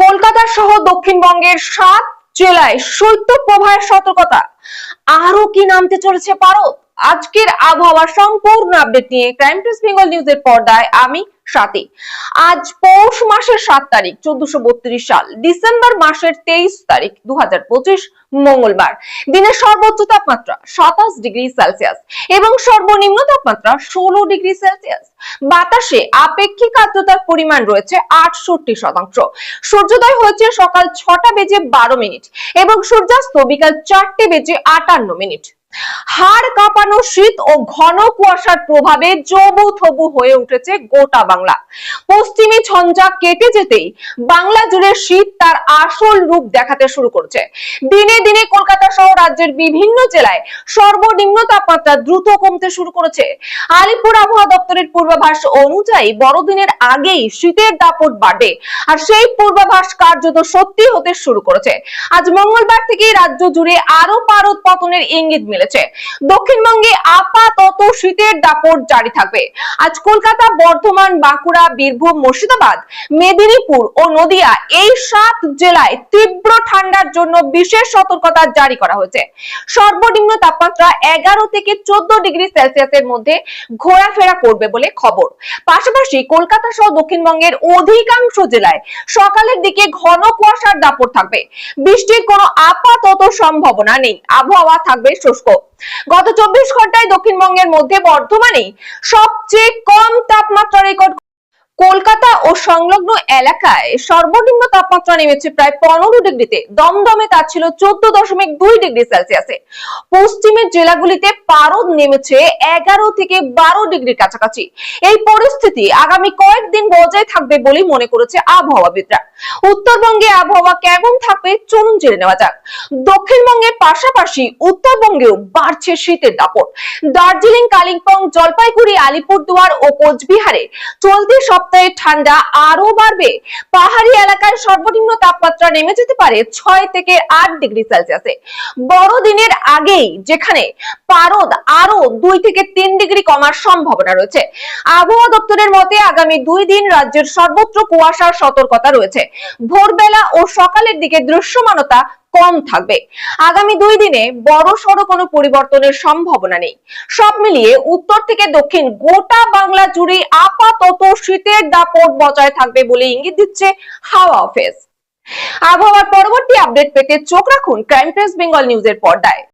কলকাতা সহ দক্ষিণবঙ্গের সাত জেলায় শৈত্য প্রবাহের সতর্কতা। আরও কি নামতে চলেছে পারদ? আজকের আবহাওয়ার সম্পূর্ণ আপডেট নিয়ে ক্রাইম প্রেস বেঙ্গল নিউজের পর্দায় আমি সাথী। আজ পৌষ মাসের সাত তারিখ, চোদ্দশো সাল, ডিসেম্বর মাসের তেইশ তারিখ দু মঙ্গলবার। দিনের সর্বোচ্চ তাপমাত্রা সাতাশ ডিগ্রি সেলসিয়াস এবং সর্বনিম্ন তাপমাত্রা ষোলো ডিগ্রি সেলসিয়াস। বাতাসে আপেক্ষিক আর্দ্রতার পরিমাণ রয়েছে আটষট্টি শতাংশ। সূর্যোদয় হয়েছে সকাল ছটা বেজে বারো মিনিট এবং সূর্যাস্ত বিকাল চারটে বেজে আটান্ন মিনিট। হাড় কাঁপানো শীত ও ঘন কুয়াশার প্রভাবে জবু থবু হয়ে উঠেছে গোটা বাংলা। পশ্চিমী ঝঞ্ঝা কেটে যেতেই বাংলা জুড়ে শীত তার আসল রূপ দেখাতে শুরু করছে। দিনে দিনে কলকাতা সহ রাজ্যের বিভিন্ন জেলায় সর্বনিম্ন তাপমাত্রা দ্রুত কমতে শুরু করেছে। আলিপুর আবহাওয়া দপ্তরের পূর্বাভাস অনুযায়ী বড়দিনের আগেই শীতের দাপট বাড়বে আর সেই পূর্বাভাস কার্যত সত্যি হতে শুরু করেছে। আজ মঙ্গলবার থেকে রাজ্য জুড়ে আরও পারদ পতনের ইঙ্গিত মিলেছে। দক্ষিণবঙ্গে আপাতত শীতের দাপট জারি থাকবে। আজ কলকাতা, বর্ধমান, বাঁকুড়া, বীরভূম, মুর্শিদাবাদ, মেদিনীপুর ও নদিয়া এই সাত জেলায় তীব্র ঠান্ডার জন্য বিশেষ সতর্কতা জারি করা হয়েছে। সর্বনিম্ন তাপমাত্রা এগারো থেকে চোদ্দ ডিগ্রি সেলসিয়াসের মধ্যে ঘোরাফেরা করবে বলে খবর। পাশাপাশি কলকাতা সহ দক্ষিণবঙ্গের অধিকাংশ জেলায় সকালের দিকে ঘন কুয়াশার দাপট থাকবে। বৃষ্টির কোনো আপাতত সম্ভাবনা নেই। আবহাওয়া থাকবে শুষ্ক। গত চব্বিশ ঘন্টায় দক্ষিণবঙ্গের মধ্যে বর্ধমানে সবচেয়ে কম তাপমাত্রা কলকাতা ও সংলগ্ন এলাকায় সর্বনিম্ন তাপমাত্রা নেমেছে প্রায় পনেরো ডিগ্রিতে। দমদমে তা ছিল চোদ্দ দশমিক দুই ডিগ্রি সেলসিয়াসে পশ্চিমের জেলাগুলিতে পারদ নেমেছে এগারো থেকে বারো ডিগ্রির কাছাকাছি। এই পরিস্থিতি আগামী কয়েকদিন বজায় থাকবে বলেই মনে করেছে আবহাওয়াবিদরা। উত্তরবঙ্গে আবহাওয়া কেমন থাকবে চলুন জেনে নেওয়া যাক। দক্ষিণবঙ্গের পাশাপাশি উত্তরবঙ্গেও বাড়ছে শীতের দাপট। দার্জিলিং, কালিম্পং, জলপাইগুড়ি, আলিপুরদুয়ার ও কোচবিহারে চলতি সপ্তাহে ঠান্ডা আরও বাড়বে। পাহাড়ি এলাকায় সর্বনিম্ন তাপমাত্রা নেমে যেতে পারে ছয় থেকে আট ডিগ্রি সেলসিয়াসে। বড়দিনের আগেই যেখানে পারদ আরও দুই থেকে তিন ডিগ্রি কমার সম্ভাবনা রয়েছে। আবহাওয়া দপ্তরের মতে আগামী দুই দিন রাজ্যের সর্বত্র কুয়াশার সতর্কতা রয়েছে। ভোরবেলা ও সকালের দিকে দৃশ্যমানতা কম থাকবে। আগামী দুই দিনে বড় সড়ো কোনো পরিবর্তনের সম্ভাবনা নেই। সব মিলিয়ে উত্তর থেকে দক্ষিণ গোটা বাংলা জুড়ে আপাতত শীতের দাপট বজায় থাকবে বলে ইঙ্গিত দিচ্ছে হাওয়া অফিস। আবহাওয়ার পরবর্তী আপডেট পেতে চোখ রাখুন ক্রাইম প্রেস বেঙ্গল নিউজের পর্দায়।